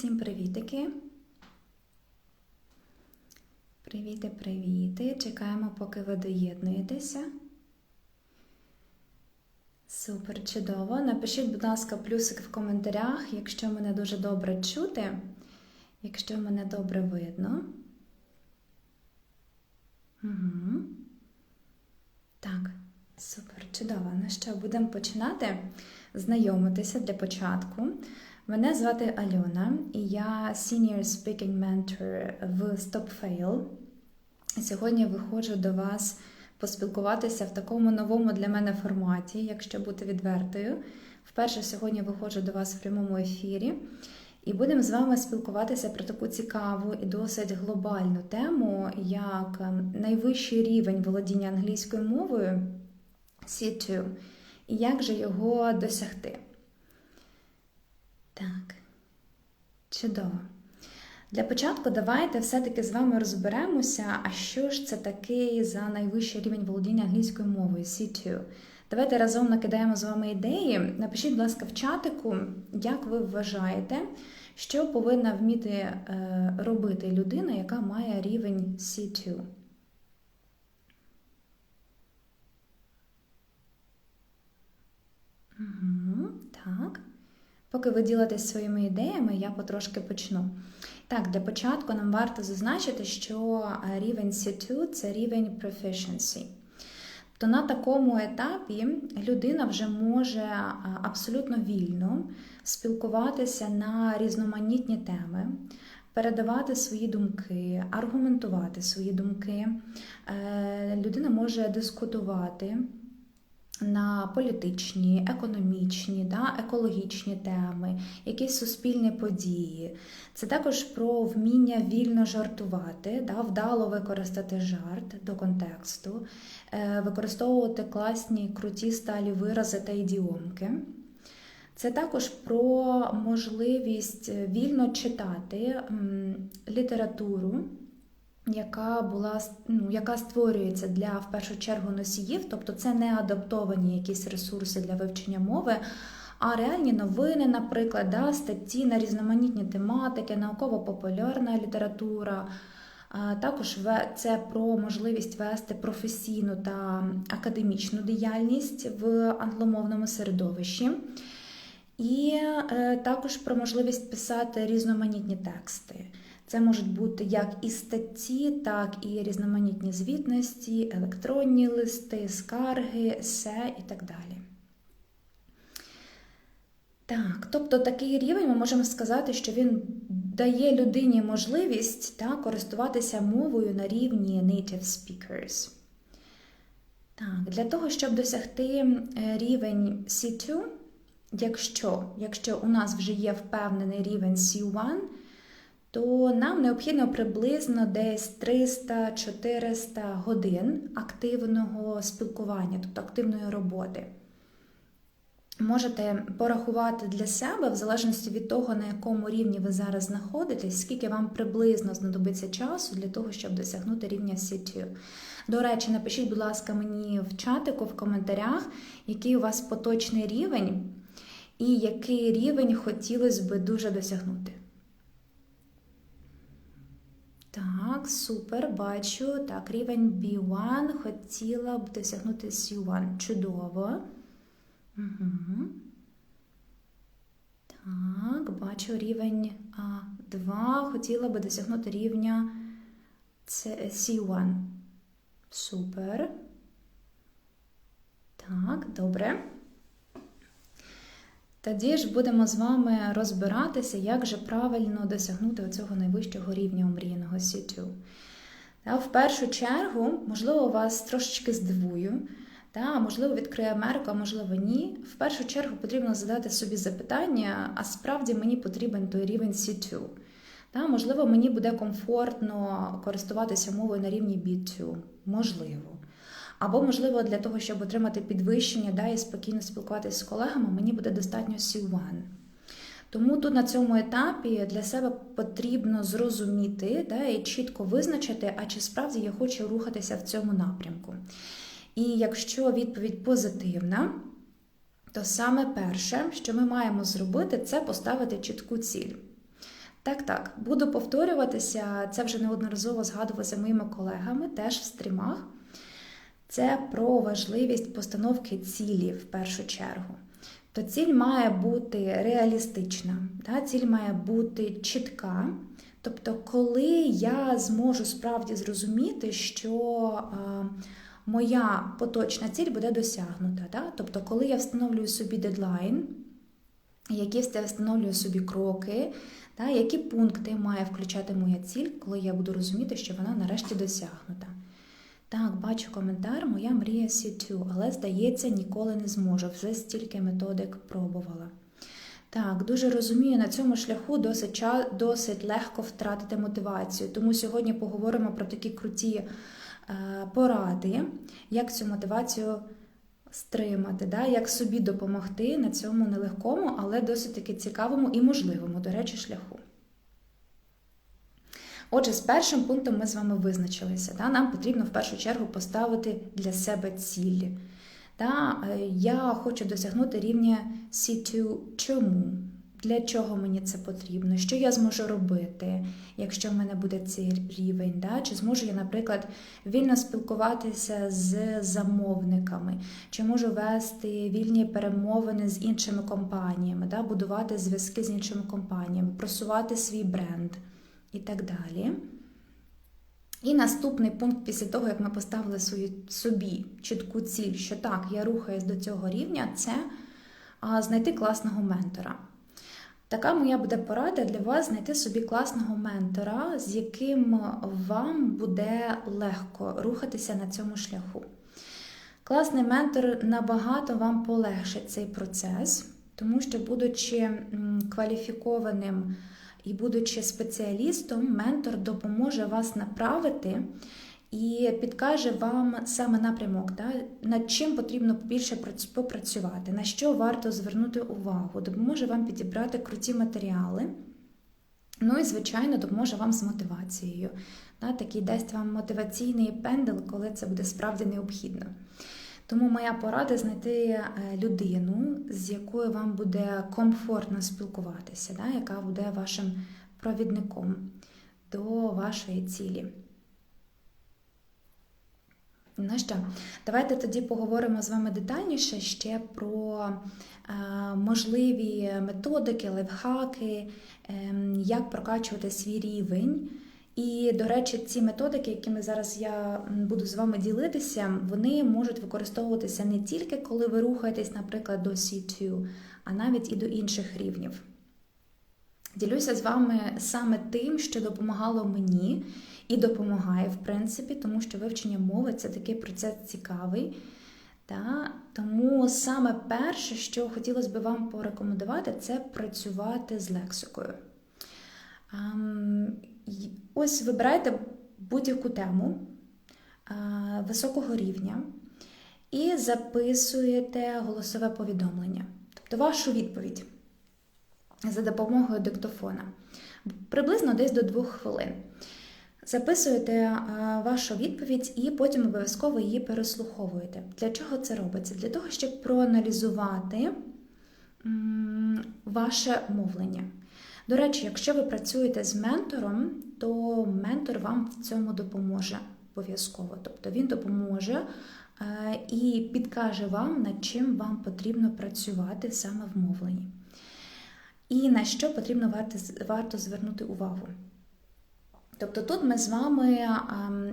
Всім привітики. Привіти, привіти. Чекаємо, поки ви доєднуєтеся. Супер, чудово. Напишіть, будь ласка, плюсик в коментарях, якщо мене дуже добре чути, якщо мене добре видно. Угу. Так, супер, чудово. Ну що, будемо починати знайомитися для початку. Мене звати Альона, і я Senior Speaking Mentor в StopFail. Сьогодні виходжу до вас поспілкуватися в такому новому для мене форматі, якщо бути відвертою. Вперше сьогодні виходжу до вас в прямому ефірі. І будемо з вами спілкуватися про таку цікаву і досить глобальну тему, як найвищий рівень володіння англійською мовою C2, і як же його досягти. Так, чудово. Для початку давайте все-таки з вами розберемося, а що ж це таке за найвищий рівень володіння англійською мовою C2. Давайте разом накидаємо з вами ідеї. Напишіть, будь ласка, в чатику, як ви вважаєте, що повинна вміти е, робити людина, яка має рівень C2. Угу, Так. Поки ви ділитесь своїми ідеями, я потрошки почну. Так, для початку нам варто зазначити, що рівень C2 це рівень proficiency. То на такому етапі людина вже може абсолютно вільно спілкуватися на різноманітні теми, передавати свої думки, аргументувати свої думки. Е, людина може дискутувати на політичні, економічні, да, екологічні теми, якісь суспільні події. Це також про вміння вільно жартувати, да, вдало використати жарт до контексту, е, використовувати класні, круті сталі вирази та ідіомки. Це також про можливість вільно читати літературу яка була ну, яка створюється для в першу чергу носіїв, тобто це не адаптовані якісь ресурси для вивчення мови, а реальні новини, наприклад, да, статті на різноманітні тематики, науково-популярна література. Також це про можливість вести професійну та академічну діяльність в англомовному середовищі. І е, також про можливість писати різноманітні тексти. Це можуть бути як і статті, так і різноманітні звітності, електронні листи, скарги, есе і так далі. Так, тобто такий рівень ми можемо сказати, що він дає людині можливість так, користуватися мовою на рівні native speakers. Так, Для того, щоб досягти е, рівень C2, якщо, якщо у нас вже є впевнений рівень C1, то нам необхідно приблизно десь 300-400 годин активного спілкування, тобто активної роботи. Можете порахувати для себе, в залежності від того, на якому рівні ви зараз знаходитесь, скільки вам приблизно знадобиться часу для того, щоб досягнути рівня C2. До речі, напишіть, будь ласка, мені в чатику, в коментарях, який у вас поточний рівень, і який рівень хотілося би дуже досягнути. Так, супер, бачу. Так, рівень B1 хотіла б досягнути C1. Чудово. Угу. Так, бачу рівень А2. Хотіла би досягнути рівня C1. Супер. Так, добре. Тоді ж будемо з вами розбиратися, як же правильно досягнути цього найвищого рівня омріяного C2. Та, в першу чергу, можливо, вас трошечки здивую, та, можливо, відкриє Америку, а можливо, ні. В першу чергу потрібно задати собі запитання, а справді мені потрібен той рівень C2. Та, можливо, мені буде комфортно користуватися мовою на рівні B2. Можливо. Або, можливо, для того, щоб отримати підвищення да, і спокійно спілкуватися з колегами, мені буде достатньо C1. Тому тут на цьому етапі для себе потрібно зрозуміти да, і чітко визначити, а чи справді я хочу рухатися в цьому напрямку. І якщо відповідь позитивна, то саме перше, що ми маємо зробити, це поставити чітку ціль. Так, так, буду повторюватися, це вже неодноразово згадувалося моїми колегами, теж в стрімах. Це про важливість постановки цілі в першу чергу. То ціль має бути реалістична, та? ціль має бути чітка. Тобто, коли я зможу справді зрозуміти, що моя поточна ціль буде досягнута. Та? Тобто, коли я встановлюю собі дедлайн, які встановлюю собі кроки, та? які пункти має включати моя ціль, коли я буду розуміти, що вона нарешті досягнута. Так, бачу коментар, моя мрія C2, але, здається, ніколи не зможу. Вже стільки методик пробувала. Так, дуже розумію, на цьому шляху досить досить легко втратити мотивацію. Тому сьогодні поговоримо про такі круті е, поради, як цю мотивацію стримати, да? як собі допомогти на цьому нелегкому, але досить таки цікавому і можливому, до речі, шляху. Отже, з першим пунктом ми з вами визначилися. Да? Нам потрібно в першу чергу поставити для себе цілі. Да? Е, я хочу досягнути рівня C2. Чому? Для чого мені це потрібно? Що я зможу робити, якщо в мене буде цей рівень? Да? Чи зможу я, наприклад, вільно спілкуватися з замовниками, чи можу вести вільні перемовини з іншими компаніями, да? будувати зв'язки з іншими компаніями, просувати свій бренд і так далі. І наступний пункт, після того, як ми поставили свою, собі чітку ціль, що так, я рухаюсь до цього рівня, це знайти класного ментора. Така моя буде порада для вас знайти собі класного ментора, з яким вам буде легко рухатися на цьому шляху. Класний ментор набагато вам полегшить цей процес, тому що, будучи кваліфікованим і, будучи спеціалістом, ментор допоможе вас направити і підкаже вам саме напрямок, да, над чим потрібно більше попрацювати, на що варто звернути увагу, допоможе вам підібрати круті матеріали. Ну і, звичайно, допоможе вам з мотивацією. Да, Такий дасть вам мотиваційний пендел, коли це буде справді необхідно. Тому моя порада знайти е, людину, з якою вам буде комфортно спілкуватися, да, яка буде вашим провідником до вашої цілі. Ну що, давайте тоді поговоримо з вами детальніше ще про е, можливі методики, лайфхаки, е, як прокачувати свій рівень. І, до речі, ці методики, якими зараз я буду з вами ділитися, вони можуть використовуватися не тільки коли ви рухаєтесь, наприклад, до C2, а навіть і до інших рівнів. Ділюся з вами саме тим, що допомагало мені і допомагає, в принципі, тому що вивчення мови це такий процес цікавий. Та? Тому саме перше, що хотілося б вам порекомендувати, це працювати з лексикою. Ось вибирайте будь-яку тему високого рівня і записуєте голосове повідомлення, тобто вашу відповідь за допомогою диктофона. Приблизно десь до двох хвилин. Записуєте вашу відповідь і потім обов'язково її переслуховуєте. Для чого це робиться? Для того, щоб проаналізувати ваше мовлення. До речі, якщо ви працюєте з ментором, то ментор вам в цьому допоможе обов'язково. Тобто він допоможе е, і підкаже вам, над чим вам потрібно працювати саме в мовленні. І на що потрібно варто, варто звернути увагу. Тобто тут ми з вами,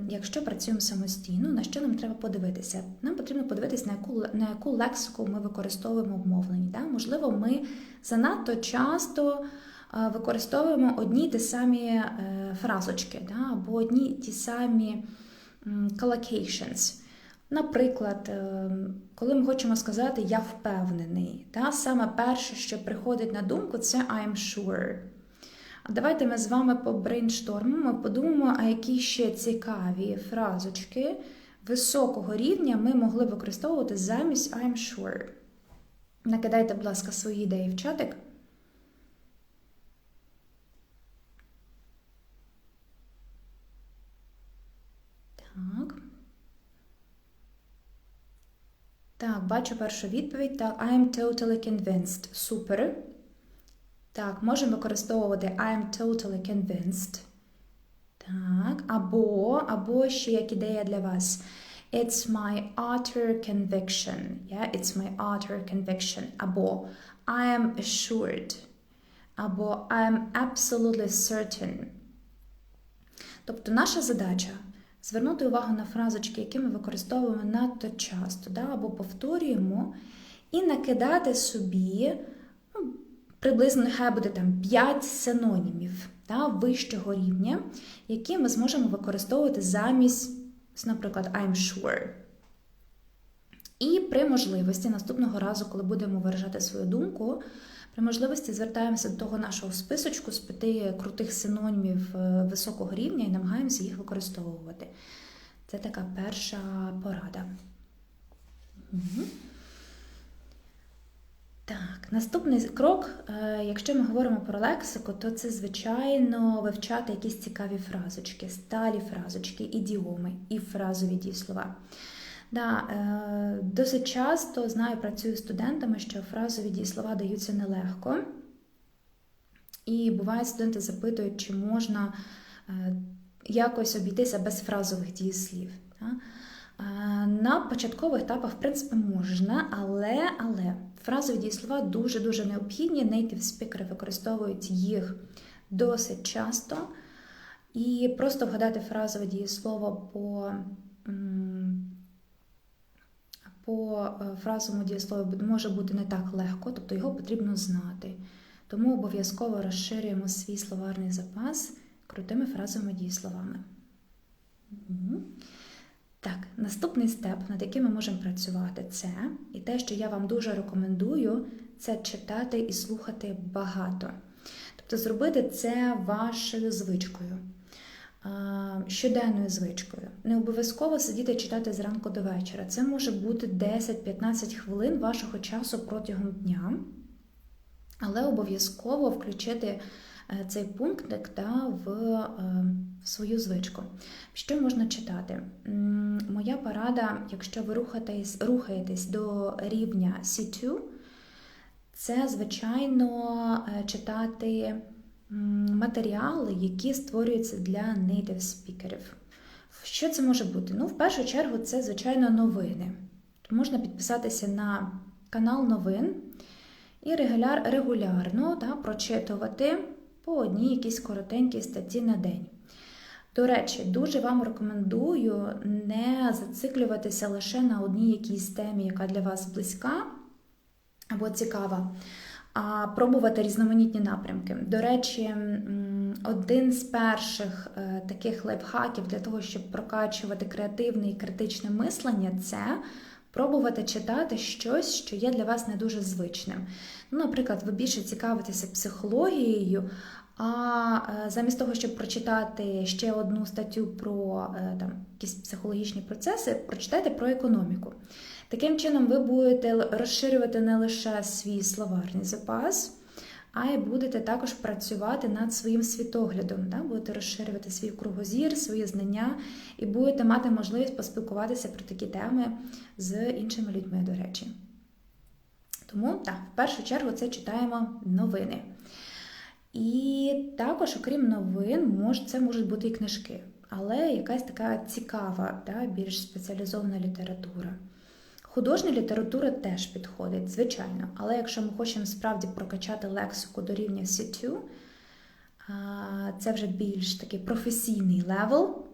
якщо працюємо самостійно, на що нам треба подивитися? Нам потрібно подивитися, на яку на яку лексику ми використовуємо в мовленні. Да? Можливо, ми занадто часто використовуємо одні ті самі е, фразочки, да, або одні ті самі collocations. Наприклад, е, коли ми хочемо сказати Я впевнений, да, саме перше, що приходить на думку, це I'm sure. Давайте ми з вами побрейнштормимо, подумаємо, а які ще цікаві фразочки високого рівня ми могли використовувати замість I'm sure. Накидайте, будь ласка, свої ідеї в чатик. Так, бачу першу відповідь. Так, I am totally convinced. Супер. Так, можемо використовувати I am totally convinced. Так, або, або ще як ідея для вас. It's my utter conviction. Yeah? It's my utter conviction. Або I am assured. Або I am absolutely certain. Тобто наша задача звернути увагу на фразочки, які ми використовуємо надто часто, да? або повторюємо, і накидати собі ну, приблизно нехай буде там 5 синонімів да, вищого рівня, які ми зможемо використовувати замість, наприклад, I'm sure. І при можливості наступного разу, коли будемо виражати свою думку, при можливості звертаємося до того нашого списочку з п'яти крутих синонімів е, високого рівня і намагаємося їх використовувати. Це така перша порада. Угу. Так, наступний крок, е, якщо ми говоримо про лексику, то це, звичайно, вивчати якісь цікаві фразочки, сталі фразочки, ідіоми і фразові дієслова. Да, е, Досить часто знаю, працюю з студентами, що фразові дієслова даються нелегко. І буває, студенти запитують, чи можна е, якось обійтися без фразових дієслів. На початкових етапах, в принципі, можна, але але фразові дієслова дуже-дуже необхідні. Native спікери використовують їх досить часто. І просто вгадати фразове дієслово по по е, фразовому дієслову може бути не так легко, тобто його потрібно знати. Тому обов'язково розширюємо свій словарний запас крутими фразовими дієсловами. Угу. Так, наступний степ, над яким ми можемо працювати, це і те, що я вам дуже рекомендую, це читати і слухати багато. Тобто зробити це вашою звичкою, щоденною звичкою. Не обов'язково сидіти читати зранку до вечора. Це може бути 10-15 хвилин вашого часу протягом дня, але обов'язково включити Е, цей пунктик да, в е, свою звичку. Що можна читати? Моя порада, якщо ви рухаєтесь, рухаєтесь до рівня C2, це, звичайно, е, читати матеріали, які створюються для native спікерів. Що це може бути? Ну, в першу чергу, це, звичайно, новини. Можна підписатися на канал новин і регуляр, регулярно да, прочитувати по одній якійсь коротенькій статті на день. До речі, дуже вам рекомендую не зациклюватися лише на одній якійсь темі, яка для вас близька або цікава, а пробувати різноманітні напрямки. До речі, один з перших е, таких лайфхаків для того, щоб прокачувати креативне і критичне мислення, це пробувати читати щось, що є для вас не дуже звичним. Ну, Наприклад, ви більше цікавитеся психологією, а е, замість того, щоб прочитати ще одну статтю про е, там, якісь психологічні процеси, прочитайте про економіку. Таким чином, ви будете розширювати не лише свій словарний запас, а й будете також працювати над своїм світоглядом, да? будете розширювати свій кругозір, свої знання і будете мати можливість поспілкуватися про такі теми з іншими людьми, до речі. Тому, так, в першу чергу, це читаємо новини. І також, окрім новин, це можуть бути і книжки, але якась така цікава, да, більш спеціалізована література. Художня література теж підходить, звичайно, але якщо ми хочемо справді прокачати лексику до рівня C2, це вже більш такий професійний левел,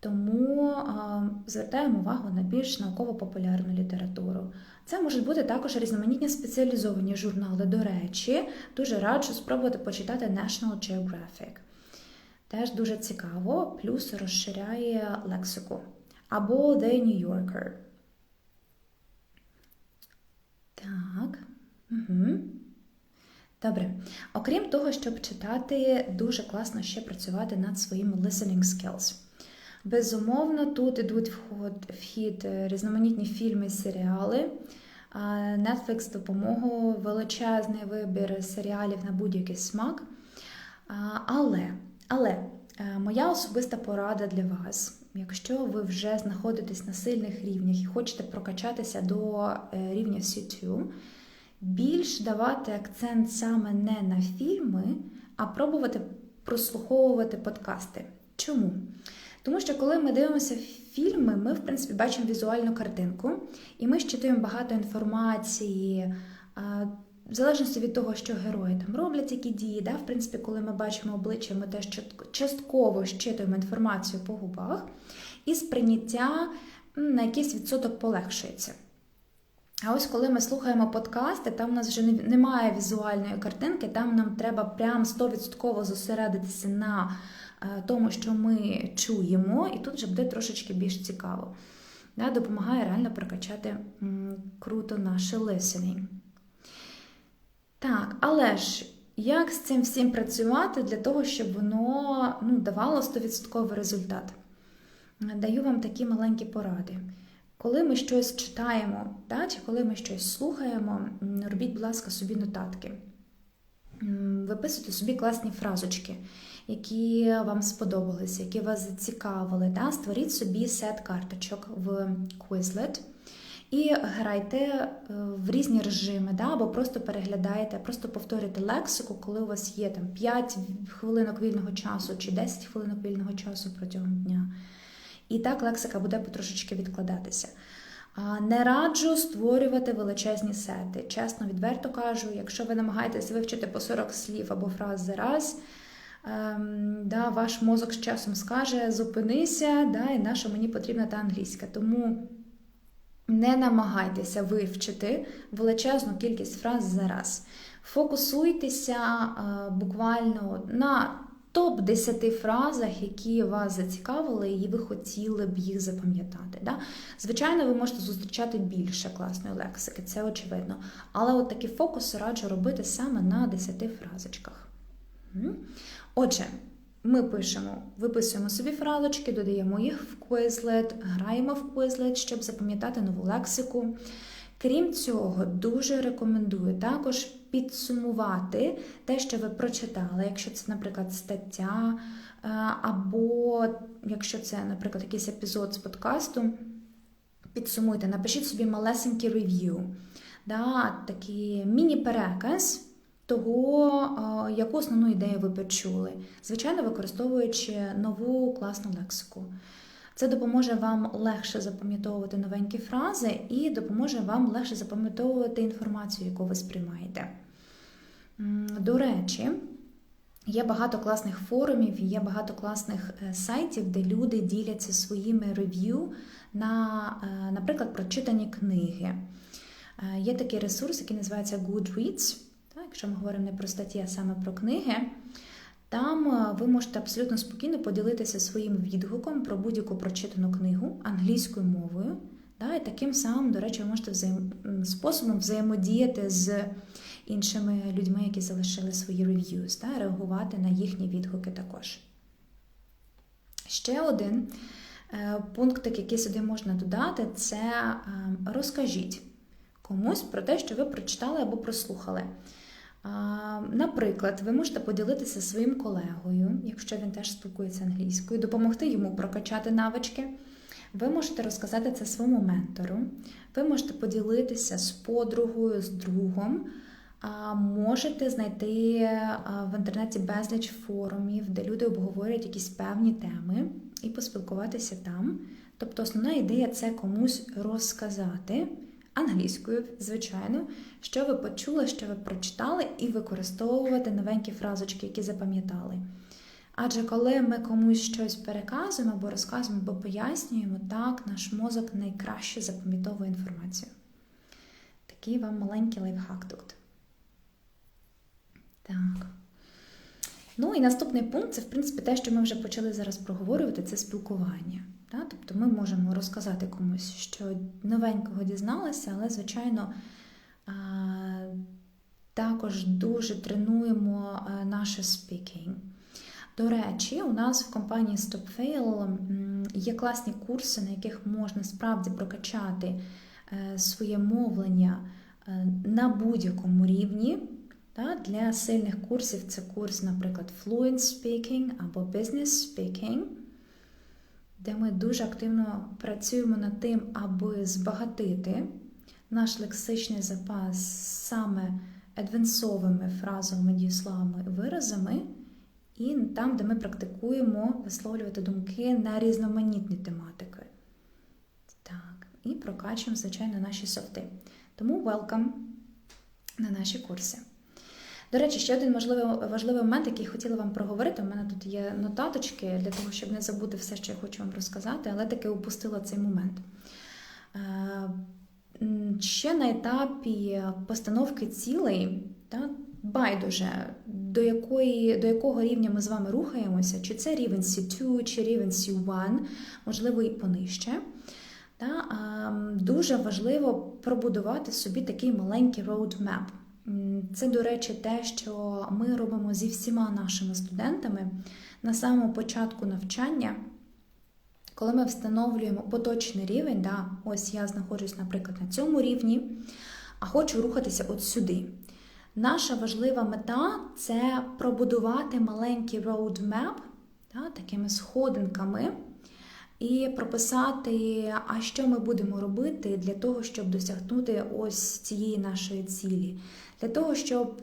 тому звертаємо увагу на більш науково-популярну літературу. Це можуть бути також різноманітні спеціалізовані журнали. До речі, дуже раджу спробувати почитати National Geographic. Теж дуже цікаво, плюс розширяє лексику. Або The New Yorker. Так. Угу. Добре. Окрім того, щоб читати, дуже класно ще працювати над своїми listening skills. Безумовно, тут ідуть в хід е, різноманітні фільми, серіали. Netflix допомогу, величезний вибір серіалів на будь-який смак. Але, але е, моя особиста порада для вас, якщо ви вже знаходитесь на сильних рівнях і хочете прокачатися до е, рівня C2, більш давати акцент саме не на фільми, а пробувати прослуховувати подкасти. Чому? Тому що коли ми дивимося фільми, ми, в принципі, бачимо візуальну картинку, і ми щитуємо багато інформації, в залежності від того, що герої там роблять, які дії. Да? В принципі, коли ми бачимо обличчя, ми теж частково щитуємо інформацію по губах, і сприйняття на якийсь відсоток полегшується. А ось коли ми слухаємо подкасти, там у нас вже немає візуальної картинки, там нам треба прям 100% зосередитися на тому, що ми чуємо, і тут вже буде трошечки більш цікаво. Да, Допомагає реально прокачати круто наше listening. Так, але ж як з цим всім працювати для того, щоб воно ну, давало 100% результат? Даю вам такі маленькі поради. Коли ми щось читаємо, да, чи коли ми щось слухаємо, робіть, будь ласка, собі нотатки. Виписуйте собі класні фразочки, які вам сподобалися, які вас зацікавили. Да? Створіть собі сет карточок в Quizlet і грайте е, в різні режими, да? або просто переглядаєте, просто повторюйте лексику, коли у вас є там 5 хвилинок вільного часу чи 10 хвилинок вільного часу протягом дня. І так лексика буде потрошечки відкладатися. Не раджу створювати величезні сети. Чесно, відверто кажу, якщо ви намагаєтесь вивчити по 40 слів або фраз за раз, ем, да, ваш мозок з часом скаже: зупинися, да, і наша мені потрібна та англійська. Тому не намагайтеся вивчити величезну кількість фраз за раз. Фокусуйтеся е, буквально на топ-10 фразах, які вас зацікавили, і ви хотіли б їх запам'ятати. Да? Звичайно, ви можете зустрічати більше класної лексики, це очевидно. Але от такі фокуси раджу робити саме на 10 фразочках. Отже, ми пишемо, виписуємо собі фразочки, додаємо їх в Quizlet, граємо в Quizlet, щоб запам'ятати нову лексику. Крім цього, дуже рекомендую також підсумувати те, що ви прочитали, якщо це, наприклад, стаття, е, або якщо це, наприклад, якийсь епізод з подкасту, підсумуйте, напишіть собі малесенький рев'ю, да, такий міні-переказ того, е, яку основну ідею ви почули, звичайно, використовуючи нову класну лексику. Це допоможе вам легше запам'ятовувати новенькі фрази і допоможе вам легше запам'ятовувати інформацію, яку ви сприймаєте. До речі, є багато класних форумів, є багато класних е, сайтів, де люди діляться своїми рев'ю на, е, наприклад, прочитані книги. Е, є такий ресурс, який називається Goodreads. Якщо ми говоримо не про статті, а саме про книги. Там е, ви можете абсолютно спокійно поділитися своїм відгуком про будь-яку прочитану книгу англійською мовою. Да, І таким самим, до речі, ви можете взаєм... способом взаємодіяти з іншими людьми, які залишили свої рев'юз, да, реагувати на їхні відгуки також. Ще один е, пункт, який сюди можна додати, це е, розкажіть комусь про те, що ви прочитали або прослухали. Наприклад, ви можете поділитися своїм колегою, якщо він теж спілкується англійською, допомогти йому прокачати навички. Ви можете розказати це своєму ментору, ви можете поділитися з подругою, з другом. Можете знайти в інтернеті безліч форумів, де люди обговорюють якісь певні теми і поспілкуватися там. Тобто, основна ідея це комусь розказати англійською, звичайно, що ви почули, що ви прочитали, і використовувати новенькі фразочки, які запам'ятали. Адже коли ми комусь щось переказуємо або розказуємо, або пояснюємо, так наш мозок найкраще запам'ятовує інформацію. Такий вам маленький лайфхак тут. Так. Ну і наступний пункт це, в принципі, те, що ми вже почали зараз проговорювати, це спілкування. Да? Тобто ми можемо розказати комусь, що новенького дізналися, але, звичайно, також дуже тренуємо наше speaking. До речі, у нас в компанії StopFail є класні курси, на яких можна справді прокачати е, своє мовлення е, на будь-якому рівні. Для сильних курсів це курс, наприклад, Fluent Speaking або Business Speaking де ми дуже активно працюємо над тим, аби збагатити наш лексичний запас саме адвансовими фразовими дієсловами і виразами, і там, де ми практикуємо висловлювати думки на різноманітні тематики. Так, і прокачуємо, звичайно, наші софти. Тому welcome на наші курси. До речі, ще один можливий, важливий момент, який хотіла вам проговорити. У мене тут є нотаточки для того, щоб не забути все, що я хочу вам розказати, але таки упустила цей момент. Е, ще на етапі постановки цілей, та, байдуже, до якої, до якого рівня ми з вами рухаємося, чи це рівень C2, чи рівень C1, можливо, і понижче. Та, Дуже важливо пробудувати собі такий маленький roadmap. Це, до речі, те, що ми робимо зі всіма нашими студентами на самому початку навчання, коли ми встановлюємо поточний рівень, да, ось я знаходжусь, наприклад, на цьому рівні, а хочу рухатися от сюди. Наша важлива мета це пробудувати маленький roadmap да, такими сходинками і прописати, а що ми будемо робити для того, щоб досягнути ось цієї нашої цілі. Для того, щоб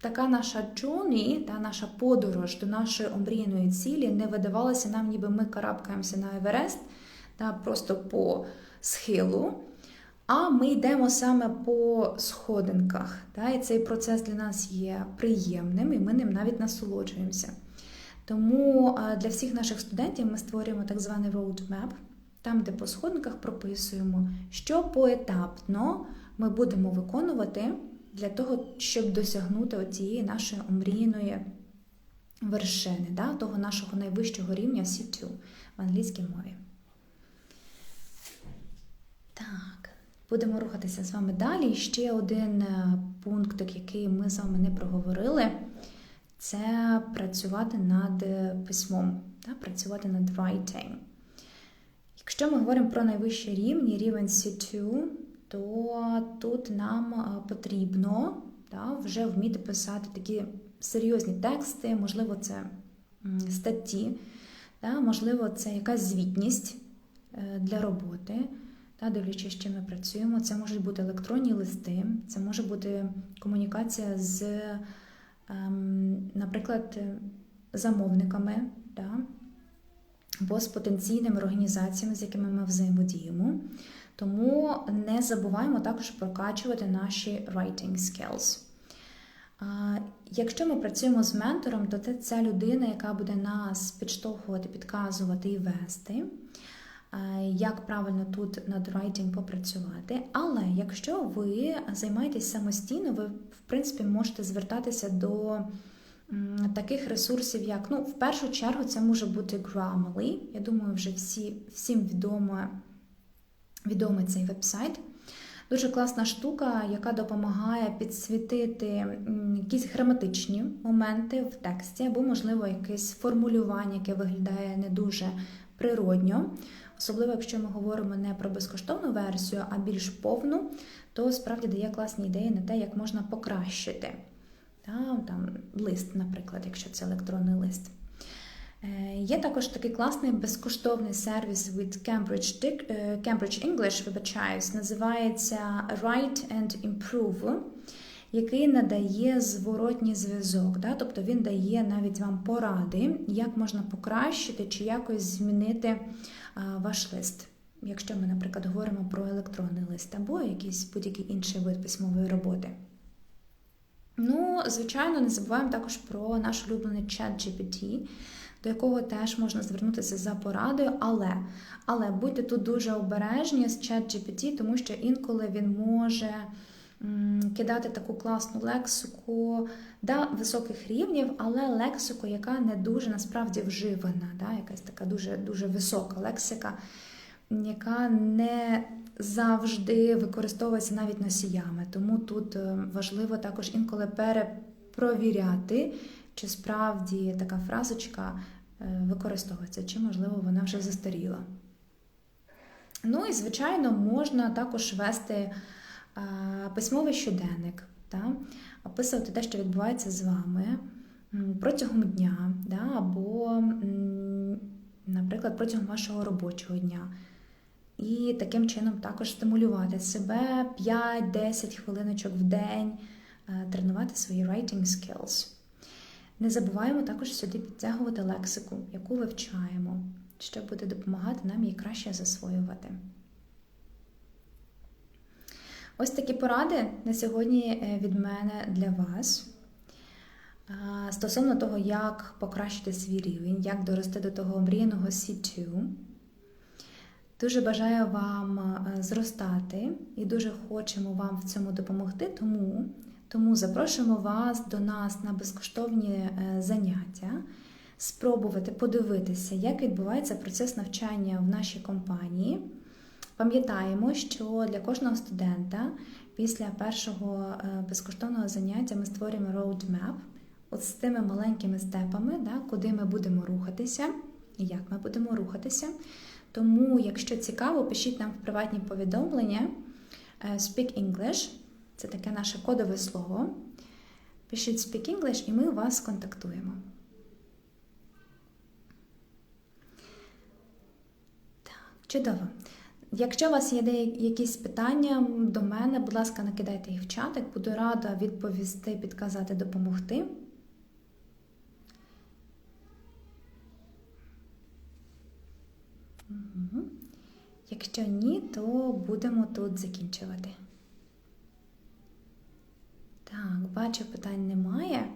така наша джоні, та наша подорож до нашої омріяної цілі не видавалася нам, ніби ми карабкаємося на Еверест та просто по схилу. А ми йдемо саме по сходинках. Та, І цей процес для нас є приємним, і ми ним навіть насолоджуємося. Тому для всіх наших студентів ми створюємо так званий roadmap, там, де по сходинках прописуємо, що поетапно ми будемо виконувати для того, щоб досягнути цієї нашої омрійної вершини, да, того нашого найвищого рівня C2 в англійській мові. Так, будемо рухатися з вами далі. Ще один е, пункт, який ми з вами не проговорили це працювати над письмом, так, працювати над writing. Якщо ми говоримо про найвищі рівні, рівень C2, то тут нам потрібно так, вже вміти писати такі серйозні тексти, можливо, це статті, так, можливо, це якась звітність е, для роботи. Та, дивлячись, з чим ми працюємо, це можуть бути електронні листи, це може бути комунікація з наприклад, замовниками да, або з потенційними організаціями, з якими ми взаємодіємо. Тому не забуваємо також прокачувати наші writing skills. Якщо ми працюємо з ментором, то це ця людина, яка буде нас підштовхувати, підказувати і вести. Е, як правильно тут над writing попрацювати. Але якщо ви займаєтесь самостійно, ви, в принципі, можете звертатися до таких ресурсів, як, ну, в першу чергу, це може бути Grammarly. Я думаю, вже всі, всім відомо, відомий цей вебсайт. Дуже класна штука, яка допомагає підсвітити якісь граматичні моменти в тексті, або, можливо, якесь формулювання, яке виглядає не дуже природньо. Особливо, якщо ми говоримо не про безкоштовну версію, а більш повну, то справді дає класні ідеї на те, як можна покращити Та, там, лист, наприклад, якщо це електронний лист. Е, є також такий класний безкоштовний сервіс від Cambridge е, Cambridge English, вибачаюсь, називається Write and Improve, який надає зворотній зв'язок. Да? Тобто він дає навіть вам поради, як можна покращити чи якось змінити ваш лист. Якщо ми, наприклад, говоримо про електронний лист або якийсь будь-який інший вид письмової роботи. Ну, звичайно, не забуваємо також про наш улюблений чат GPT, до якого теж можна звернутися за порадою, але але будьте тут дуже обережні з чат GPT, тому що інколи він може кидати таку класну лексику да, високих рівнів, але лексику, яка не дуже насправді вживана, да, якась така дуже, дуже висока лексика, яка не завжди використовується навіть носіями. Тому тут е, важливо також інколи перепровіряти, чи справді така фразочка е, використовується, чи, можливо, вона вже застаріла. Ну і, звичайно, можна також вести письмовий щоденник, та, описувати те, що відбувається з вами протягом дня, да, або, наприклад, протягом вашого робочого дня. і таким чином також стимулювати себе 5-10 хвилиночок в день, е, тренувати свої writing skills. Не забуваємо також сюди підтягувати лексику, яку вивчаємо, що буде допомагати нам її краще засвоювати. Ось такі поради на сьогодні е, від мене для вас. Стосовно того, як покращити свій рівень, як дорости до того мріяного C2. Дуже бажаю вам е, зростати і дуже хочемо вам в цьому допомогти, тому тому запрошуємо вас до нас на безкоштовні е, заняття, спробувати подивитися, як відбувається процес навчання в нашій компанії. Пам'ятаємо, що для кожного студента після першого е, безкоштовного заняття ми створюємо roadmap от з тими маленькими степами, да, куди ми будемо рухатися і як ми будемо рухатися. Тому, якщо цікаво, пишіть нам в приватні повідомлення е, Speak English це таке наше кодове слово. Пишіть Speak English і ми вас контактуємо. Так, чудово. Якщо у вас є якісь питання до мене, будь ласка, накидайте їх в чатик, буду рада відповісти, підказати, допомогти. Якщо ні, то будемо тут закінчувати. Так, бачу, питань немає.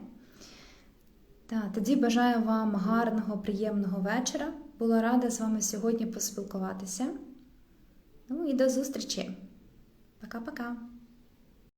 Так, тоді бажаю вам гарного, приємного вечора. Була рада з вами сьогодні поспілкуватися. Ну і до зустрічі. Пока-пока.